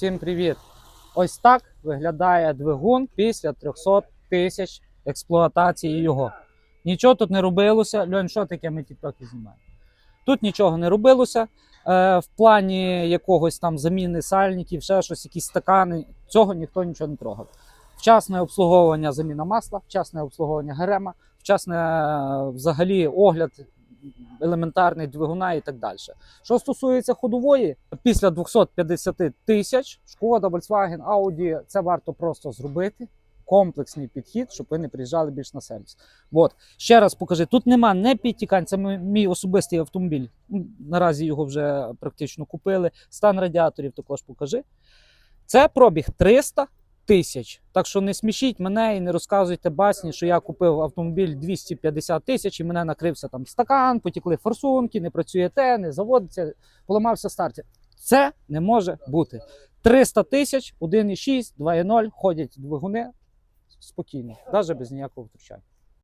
Всім привіт! Ось так виглядає двигун після 300 тисяч експлуатації його. Нічого тут не робилося. Льонь, що таке ми тіктоки знімаємо? Тут нічого не робилося. Е, в плані якогось там заміни сальників, ще щось, якісь стакани. Цього ніхто нічого не трогав. Вчасне обслуговування заміна масла, вчасне обслуговування герема, вчасне е, взагалі огляд елементарний двигуна і так далі. Що стосується ходової, після 250 тисяч шкода, Volkswagen, Audi, це варто просто зробити. Комплексний підхід, щоб ви не приїжджали більш на сервіс. От ще раз покажи: тут нема не підтікань, це мій- особистий автомобіль. Наразі його вже практично купили. Стан радіаторів також покажи. Це пробіг 300 тисяч. Так що не смішіть мене і не розказуйте басні, що я купив автомобіль 250 тисяч і мене накрився там стакан, потікли форсунки, не працює те, не заводиться, поламався стартер. Це не може бути. 300 тисяч, 1,6, 2,0 ходять двигуни спокійно, навіть без ніякого втручання.